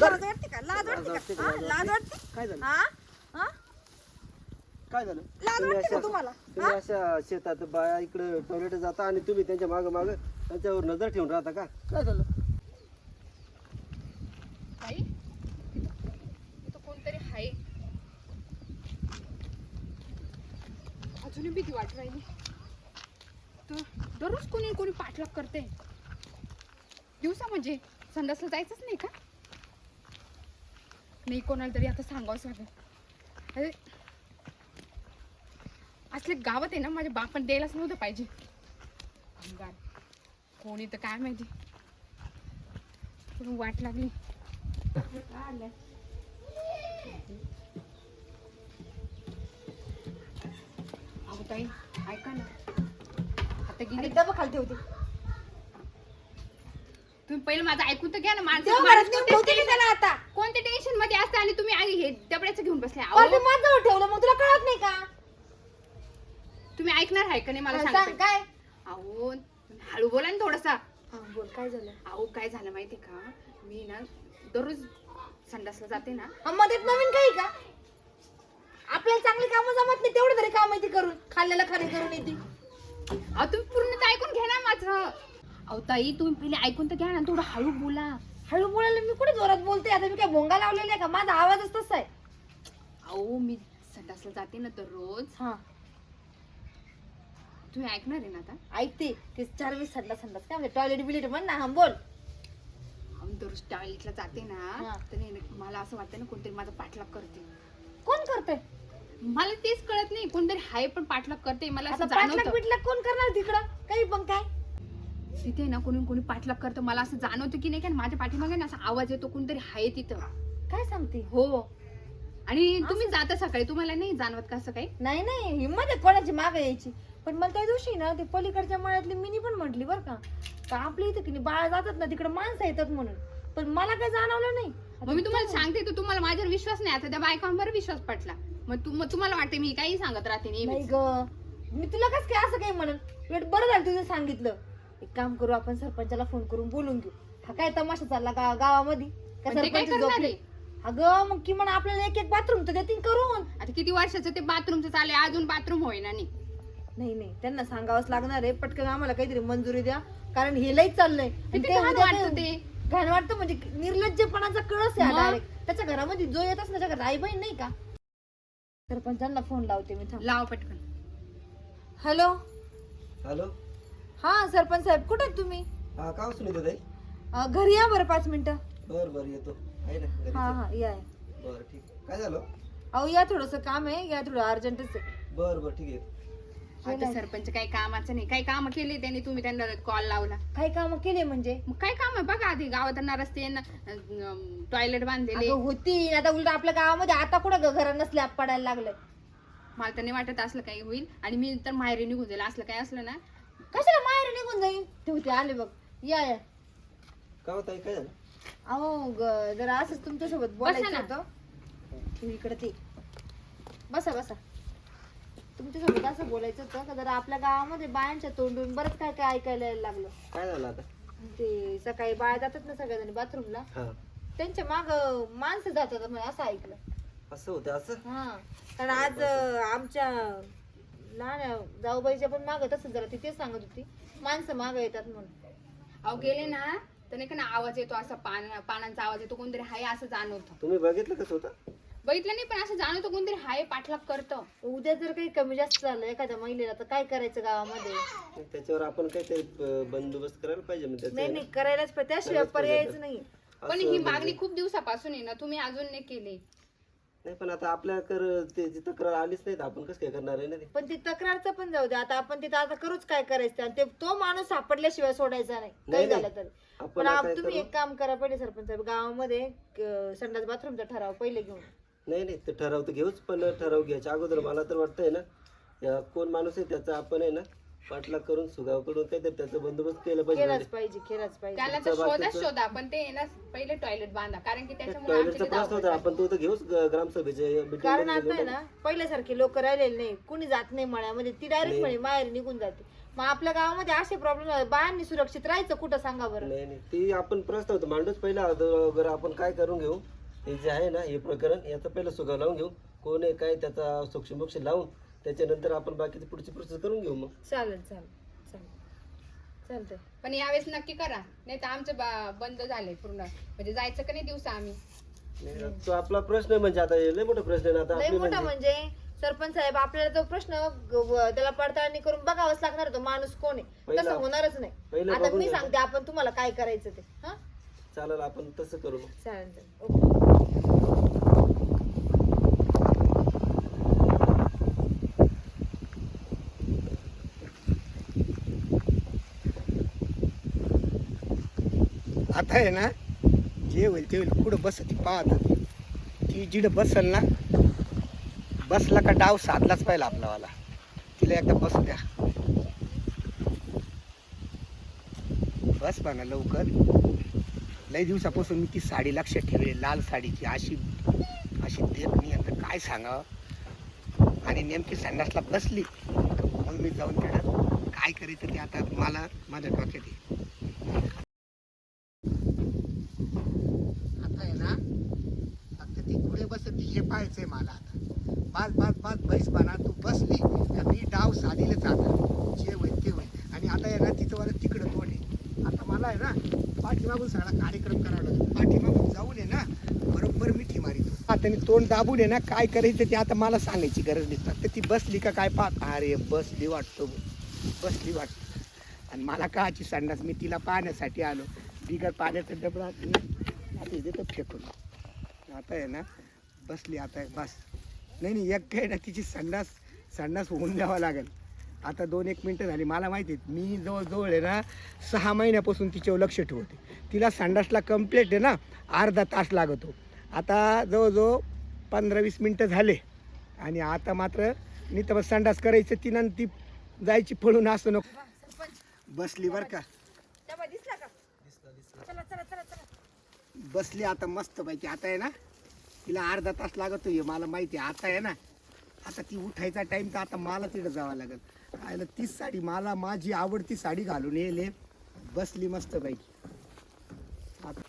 लाज वाटते का? लाज लाज वाटते वाटते का? का? हा? लाज वाटते? काय झालं? हा? हा? काय झालं? लाज तुम्ही वाटते का अशा तुम्हाला? तुम्ही अशा शेतात बाया इकडे टॉयलेट जाता आणि तुम्ही त्यांच्या माग माग त्यांच्यावर नजर ठेवून राहता का? काय झालं? ताई इथं कोणतरी आहे अजूनही भीती वाट राहिली तर दररोज कोणी कोणी पाठलाग करते. दिवसा म्हणजे संडासला जायचंच नाही का? नाही कोणाला तरी आता सांगावंच लागेल अरे असले गावात आहे ना माझ्या बापण द्यायलाच नव्हतं पाहिजे. अंगार कोणी तर काय माहिती. पण वाट लागली. अहो ताई ऐका ना. आता गेली. डबा खालती होती तुम्ही पहिले माझं ऐकून तर घ्या ना माणसं नेऊन कोणत्या ठेवते मी त्याला आता. कोणत्या टेन्शनमध्ये असते आणि तुम्ही आई हे डबड्याचं घेऊन बसले? माझ्यावर ठेवलं मग तुला कळत नाही का? तुम्ही ऐकणार आहे का नाही मला सांग काय? अहो हळू बोला ना थोडासा. हा, बोल काय झालं? अहो काय झालं माहिती का? मी ना दररोज संडासला जाते ना. हा, नवीन काही का? आपल्याला चांगली कामं जमत नाही तेवढं तरी काम माहिती करून खाल्ल्याला खरी करून येते. अहो तुम्ही पूर्ण तर ऐकून घ्या ना माझं. अहो ताई तुम्ही पहिले ऐकून तर घ्या ना थोडं हळू बोला. हळू बोलायला मी कुठे जोरात बोलते? आता मी काय भोंगा लावलेला आहे का? माझा आवाजच तसा आहे. अहो मी संडासला जाते ना दररोज हा. तुम्ही ऐकणार आहे ना आता? ऐकते. ते चार वीस संडा संडास. काय म्हणजे टॉयलेट बिलेट म्हण ना हा बोल. अहो, दररोज टॉयलेटला जाते ना. तर नाही ना, मला असं वाटतं ना कोणतरी माझा पाठलाग करते. कोण करते? मला तेच कळत नाही. कोणतरी हाय पण पाठलाग करते. मला आता असं जाणवतं. बिटलाक कोण करणार तिकडं? काही पण काय? तिथे ना कोणी कोणी पाठलाग करतं. मला असं जाणवतं की नाही का माझ्या पाठीमागे ना असा आवाज येतो कोणतरी हाय तिथं. काय सांगते? हो. आणि तुम्ही जाता सकाळी. तुम्हाला नाही जाणवत का असं काही? नाही नाही. हिंमत आहे कोणाची? माग यायची. पण मला त्या दिवशी ना ते पलीकडच्या मळ्यातली मिनी पण म्हटली बरं का का आपल्या इथं की नाही बाळ जातात ना तिकडे माणसं येतात म्हणून. पण मला काय जाणवलं नाही. मग मी तुम्हाला सांगते तर तुम्हाला माझ्यावर विश्वास नाही. आता त्या बायकांवर विश्वास पटला. मग तुम तुम्हाला वाटते मी काही सांगत राहते नाही ग. मी तुला कस काय असं काही म्हणून बरं झालं तुझं सांगितलं. एक काम करू आपण सरपंचाला फोन करून बोलून घेऊ. हा काय तमाशा चालला गा गावामध्ये? का पण ते काय सरपंच करणार झोपले? आहे? अगं मग किमान आपल्याला एक एक बाथरूम तर देतील करून. आता किती वर्षाचं ते बाथरूमचं चालू आहे अजून बाथरूम होईना नाही नाही नाही त्यांना सांगावंच लागणार आहे. पटकन आम्हाला काहीतरी मंजुरी द्या. कारण हे लई चाललंय. आणि किती ते घाण उद्या वाटतं ते- ते. घाण वाटतं म्हणजे निर्लज्जपणाचा कळस आहे मग? डायरेक्ट त्याच्या घरामध्ये जो येत त्याच्या घरात आई बहीण नाही का? सरपंचांना फोन लावते मी थांब. लाव पटकन. हॅलो हॅलो हा सरपंच साहेब कुठे आहेत तुम्ही? हा का सुनीता ताई? अं, घरी या बरं पाच मिनिटं. बर बर येतो. आहे ना घरीच हा आहे. हा या या. बर ठीक. काय झालं? अहो या थोडस काम आहे या थोडं अर्जंटच आहे. बर बर ठीक आहे. आता सरपंच काही कामाचं नाही. काही काम केले त्यांनी तुम्ही त्यांना कॉल लावला. काही काम केले म्हणजे? मग काय काम आहे? बघा आधी गावात रस्ते टॉयलेट बांधलेले. अगं होती. आता उलट आपल्या गावामध्ये आता कुठं ग- घरांना स्लॅब पडायला लागलंय मला तर नाही वाटत असलं काही होईल. आणि मी तर माहेरी निघून जाईल. असलं काय असलं ना कशाला माहेर निघून जाईल ते होते आले बघ. या या. का हो ताई काय झालं? अहो ग- जरा असंच तुमच्यासोबत बोलायचं ना. होतं. ठेव इकडे ते. बसा बसा. तुमच्यासोबत असं बोलायचं होतं का? जरा आपल्या गावामध्ये बायांच्या तोंडून बरंच काय काय ऐकायला यायला लागलं. काय झालं आता? ते सकाळी बाया जातात ना सगळ्याजणी बाथरूमला. हा. त्यांच्या माग माणसं जातात म्हणे असं ऐकलं. असं होतं असं? हा. कारण आज अं, आमच्या लहान जाऊबाईच्या पण माग तसं जरा ती तेच सांगत होती. माणसं माग येतात म्हणून. अहो गेले ना तर नाही का ना आवाज येतो असा पान पानांचा आवाज येतो कोणतरी हाय असं जाणवतं. तुम्ही बघितलं कसं होतं बघितलं नाही पण असं जाणवतं कोणतरी हाय पाठलाग करतं. उद्या जर काही कमी जास्त झालं एखाद्या महिलेला तर काय करायचं गावामध्ये? त्याच्यावर आपण काहीतरी बंदोबस्त करायला पाहिजे म्हणजे नाही त्याचं नाही करायलाच पाहिजे त्याशिवाय पर्यायच. नाही. पण असं ही म्हणजे- मागणी खूप दिवसापासून आहे ना तुम्ही अजून नाही केली. नाही पण आता आपल्याकडे ते ती तक्रार आलीच नाही तर आपण कसं काय करणार आहे ना ते? पण ती तक्रारचं पण जाऊ दे आता आपण तिथं आता करूच काय करायचं आणि ते तो माणूस सापडल्याशिवाय सोडायचा नाही. काही नाही. झालं तर. आपण पण आता आप- काय तुम्ही करू? एक काम करा पहिले सरपंच साहेब गावामध्ये अं, संडास बाथरूमचा ठराव पहिले घेऊन. नाही नाही ते ठराव तर घेऊच पण ठराव घ्यायच्या अगोदर मला तर वाटतंय ना या कोण माणूस आहे त्याचा आपण आहे ना पाठलाग करून सुगाव करून काहीतरी त्याचा बंदोबस्त केला पाहिजे. केलाच पाहिजे केलाच पाहिजे. त्याला तर तुमचं शोधा बाकीचं- शोधा पण ते आहे ना पहिले टॉयलेट बांधा कारण की त्याच्यामुळे टॉयलेटचा प्रश्न होता आपण तो तर घेऊच ग- ग्रामसभेचे meeting कारण मध्ये आता आहे ना पहिल्यासारखे लोक राहिलेले नाही कुणी जात नाही मळ्यामध्ये ती डायरेक्ट म्हणे माहेर निघून जाते. मग आपल्या गावामध्ये असे प्रॉब्लेम बायांनी सुरक्षित राहायचं कुठं सांगा बरं? नाही नाही ती आपण प्रस्ताव तर मांडूच पहिला अगोदर आपण काय करून घेऊ? हे जे आहे ना हे प्रकरण याचं पहिलं सुगाव लावून घेऊ. कोण आहे काय त्याचा सोक्षमोक्ष लावून त्याच्यानंतर आपण बाकीची पुढची प्रोसेस करून घेऊ मग. चालेल चालेल चालेल. चालतंय. पण यावेळेस नक्की करा. नाही तर आमचं बा- बंद झालंय पूर्ण. म्हणजे जायचं का नाही दिवसा आम्ही? नाही, तो आपला प्रश्न आहे म्हणजे आता हे लय मोठा प्रश्न आहे ना आता लय आपली मोठा म्हणजे. म्हणजे सरपंच साहेब आपल्याला तो प्रश्न ग- व- त्याला पडताळणी करून बघावाच लागणार तो माणूस कोण आहे. पहिला- तसं होणारच नाही. पहिलं आता बघून मी घ्या. सांगते आपण तुम्हाला काय करायचं ते हा? चालेल आपण तसं करू मग. चालेल चालेल. ओके. आता आहे ना जे होईल ते होईल. कुठं बस ती पाहत ती जिडं बसल ना बसला का डाव साधलाच पाहिजे आपलावाला तिला एकदा बसू द्या. बस म्हणा लवकर. लई दिवसापासून मी ती साडी लक्षात ठेवली लाल साडीची अशी अशी देत मी आता काय सांगावं? आणि नेमकी संडासला बसली मग मी जाऊन त्याला काय करीत ते आता मला माझ्या डोक्यात आहे आता आहे ना फक्त ती पुढे बसत हे पाहायचंय मला आता पाच पाच बना तू बसली का मी डाव साधीलच जातो जे होईल ते होईल. आणि आता आहे ना तिथं मला तिकडं तोंड आहे. आता मला आहे ना पाठीमागून सगळा कार्यक्रम करावा लागेल. पाठीमागून जाऊन आहे ना बरोबर मिठी मारितो आता मी तोंड दाबून आहे ना काय करायचं ते आता मला सांगायची गरज नाही. फक्त ती बसली का काय पाहत? अरे बसली वाटतो. बसली वाटतो. आणि मला काची संडास? मी तिला पाहण्यासाठी आलो. बिगर पाण्याचा डबडा. आता देतो फेकून. आता आहे ना बसली आता आहे, बस. नाही नाही एक काय ना तिची संडास संडास होऊन द्यावा लागेल. आता दोन एक मिनटं झाली. मला माहिती आहे मी जवळजवळ आहे ना सहा महिन्यापासून तिच्यावर लक्ष ठेवते. तिला संडासला कंप्लीट आहे ना अर्धा तास लागतो. आता जवळजवळ पंधरा वीस मिनटं झाले. आणि आता मात्र मी तर संडास करायचं तिनं ती जायची पळून असं नको. बसली बरं का. बसली आता मस्त पैकी आता आहे ना तिला अर्धा तास लागतो हे मला माहिती आहे. आता आहे ना आता ती उठायचा टाइम तर आता मला तिथं जावं लागेल. आयला तीच साडी मला माझी आवडती साडी घालून येले बसली मस्त आता-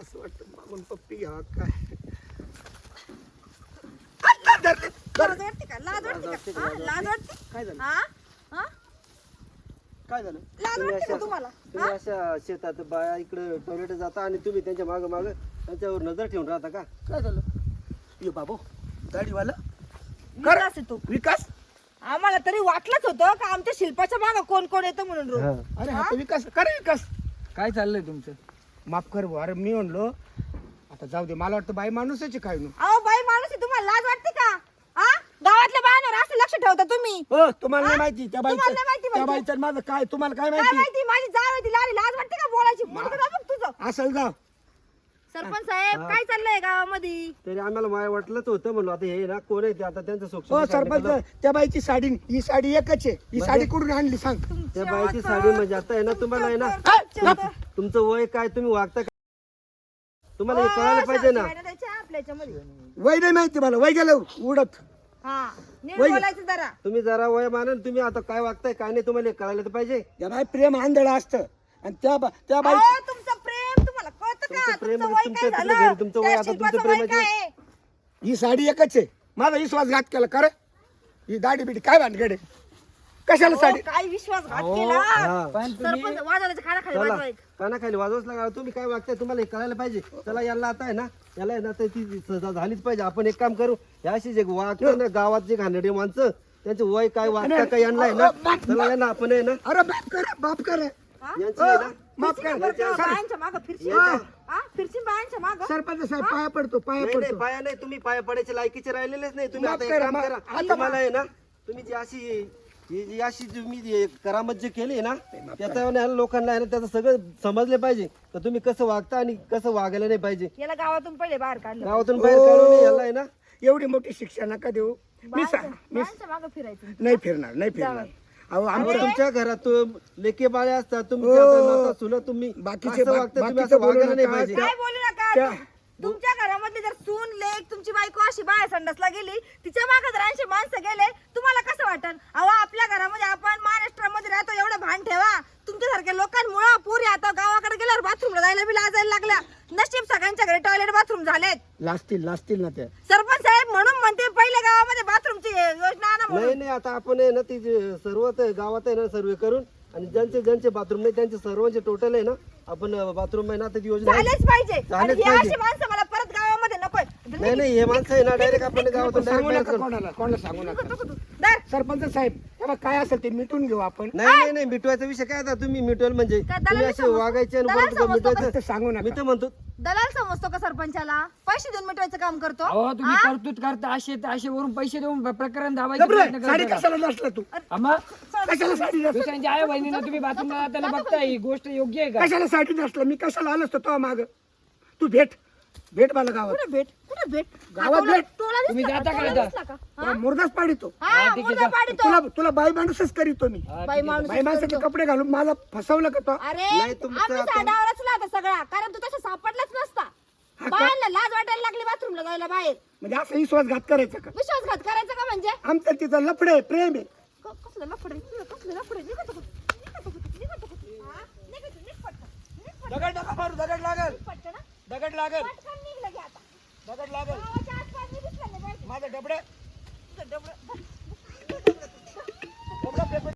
असं वाटतं मागून पप्पी घ्यावा काय? आ, धरले, धरले. लाज वाटते का? लाज वाटते का? हा? लाज वाटते? काय झालं? हा? हा काय झालं? लाज वाटते का तुम्हाला? तुम्ही अशा शेतात बाया इकडे टॉयलेट जाता आणि तुम्ही त्यांच्या मागं मागं त्यांच्यावर नजर ठेवून राहता का? काय झालं? ये बाबू दाढीवाला. विकास आहे तो. विकास. आम्हाला तरी वाटलंच होतं का आमच्या शिल्पाच्या मागं कोण कोण येतं म्हणून रोज? अरे हा? तर विकास करे विकास. काय चाललंय तुमचं? माफ कर बुवा. अरे मी म्हणलो आता जाऊ दे मला वाटतं बाई माणूस आहे काय नु अहो बाई माणूस आहे तुम्हाला लाज वाटते का हा गावातल्या ठेवता तुम्ही? हो तुम्हाला नाही माहिती त्या तुम्हाला नाही माहिती त्या म्हणजे? बाईचं माझं काय तुम्हाला काय काय माहिती? माहिती? माझी जाव आहे ती लाली लाज वाटते का बोलायची? मुलगा बघ तुझं. असेल जाऊ. सरपंच साहेब काय चाललंय गावामध्ये? तरी आम्हाला माया वाटलंच होतं म्हणलो आता हे ना कोण आहे ते आता त्यांचं सोक्ष हो सरपंच त्या बाईची साडी ही साडी एकच आहे. ही साडी कुठून आणली सांग. त्या बाईची साडी म्हणजे आता आहे ना तुम्हाला आहे ना काय? तुमचं वय काय तुम्ही वागता का तुम्हाला हे कळायला पाहिजे ना. आपल्या याच्यामध्ये वय नाही माहिती मला वय गेलं उडत. हा नीट वय- बोलायचं जरा. तुम्ही जरा वय मानून तुम्ही आता काय वागताय काय नाही तुम्हाला कळायला तर पाहिजे. त्या बाई प्रेम आंधळ असतं. आणि त्या बा- त्या बाई अहो, तुमचं प्रेम तुम्हाला कळतं का? तुमचं प्रेम तुमचं म्हणजे वय तुमच्या काय तिथलं झालं? घरी तुमचं वय त्या आता तुमचं शिल्पाचं वय प्रेमाचं- काय आहे? ही साडी एकच आहे. माझा विश्वासघात केला. कर ही दाढी बिडी काय भानगड आहे? कशाला साडी? काय विश्वासघात अहो, केला? हा. पण तुम्ही सरपंच वाजवायचं खाना खाली चला. वाजवायचं कानाखाली वाजवच लागा. तुम्ही काय वागताय तुम्हाला हे कळायला पाहिजे. चला याला आता आहे ना याला आहे ना तर ती सजा झालीच पाहिजे. आपण एक काम करू. या अशी जे वागतात ना गावात जे घाणेरडे माणसं त्यांचं वय काय वागता काय यांना आहे ना चला यांना आपण आहे ना अरे बाप कर बाप कर. यांची आहे ना माफ कर. बरं का, बायांच्या मागं फिरशील? यांच्या- हा? फिरशील बायांच्या मागं? सरपंच साहेब पाया पडतो पाया नाही नाही पडतो. पाया नाही. तुम्ही पाया पडायचे लायकीचे राहिलेलेच नाही. तुम्ही माफ आता एक करा, काम करा. आता तुम्हाला आहे ना तुम्ही जी अशी ही जी अशी तुम्ही जी करामत जे केली ना त्याचा आहे ना लोकांना आहे ना त्याचं सगळं समजले पाहिजे. तर तुम्ही कसं वागता आणि कसं वागायला नाही पाहिजे. याला गावातून पहिले बाहेर काढलं गावातून बाहेर काढून याला आहे ना. एवढी मोठी शिक्षा नका देऊ. मी सा मी बायांच्या मागं फिरायचं नाही फिरणार नाही फिरणार. अहो अहो, आमच्या तुमच्या घरात लेके बाळे असतात तुमच्या हो. नाता सुना तुम्ही बाकीचे असं वागता तुम्ही बाकीचं असं बोलू वागायला नाही नका. पाहिजे. काय बोलू नका? त्या तुमच्या घरामध्ये जर सून लेक तुमची बायको अशी बाहेर संडासला गेली तिच्यामागे जर ऐंशी माणसं गेले तुम्हाला कसं वाटन? अहो आपल्या घरामध्ये आपण महाराष्ट्रामध्ये राहतो एवढं भान ठेवा. तुमच्यासारख्या लोकांमुळं पुरी आता गावाकडे गेल्यावर बाथरूमला जायला बी लाजायला लागल्या. नशीब सगळ्यांच्या घरी टॉयलेट बाथरूम झालेत. लाजतील लाजतील ना त्या सरपंच साहेब म्हणून म्हणते पहिल्या गावामध्ये बाथरूमची योजना आणा म्हणून. नाही नाही आता आपण आहे ना ती जे सर्व ते गावात आहे ना सर्वे करून आणि ज्यांचे ज्यांचे बाथरूम नाही त्यांचे सर्वांचे टोटल आहे ना आपण बाथरूम आहे ना त्याची योजना. झालेच पाहिजे आणि हे. अशी माणसं मला नाही नाही हे माणसं आहे ना डायरेक्ट आपण गावातून सांगू डायरेक्ट नका कोणाला कोणाला सांगू नका दर. सरपंच साहेब हे बघ, काय असेल ते मिटून घेऊ आपण. नाही नाही नाही मिटवायचा विषय काय आता? तुम्ही मिटवाल म्हणजे काय तुम्ही दलाली असे समजतो? वागायचे आणि दलाल परत समजतो का? मिटवायचं? ते सांगू मी नका तर म्हणतो दलाल समजतो का सरपंचाला? पैसे देऊन मिटवायचं काम करतो? अहो तुम्ही हा? करतूत करता असे असे वरून पैसे देऊन प्रकरण दाबायचे रे, प्रयत्न साडी करता का? कशाला नसला तू? आम्हा कशाला साडी नसलं? दुसऱ्यांच्या आई बहिणीनं तुम्ही बाथरूमला जाताना बघताय ही गोष्ट योग्य आहे का? कशाला साडी नसलं? मी कशाला आलो असतो तो माग? तू भेट. भेट मला गावात कुठे भेट कुठे भेट गावात भेट. तुम्ही जाता का? का? तुला मुर्दाच पाडितो हा ठीक आहे, मुर्दा जा. पाडीतो तुला तुला बाई माणूसच करीतो मी हा, बाई माणूस बाई माणसाचे कपडे घालून मला फसवलं का तो अरे नाही, तुमचं आम्ही आता- सगळा कारण तू तसा सापडलाच नसता का? बाहेरला लाज वाटायला लागली बाथरूमला जायला बाहेर म्हणजे असं विश्वासघात करायचा का विश्वासघात करायचा का म्हणजे आमचं तिचं लफडे आहे, प्रेम आहे क- कसलं लफडे कसलं लफडे निघत होतं. निघत होतं, निघत होतं. हा? निघत होतं, निघ पटकन. निघ पटकन. दगड नका मारू दगड लागल पटकन, हा? दगड लागल पटकन आता. दगड लागल गावाच्या आसपास नाही. माझं डबडे डबडं- डबडा पेपर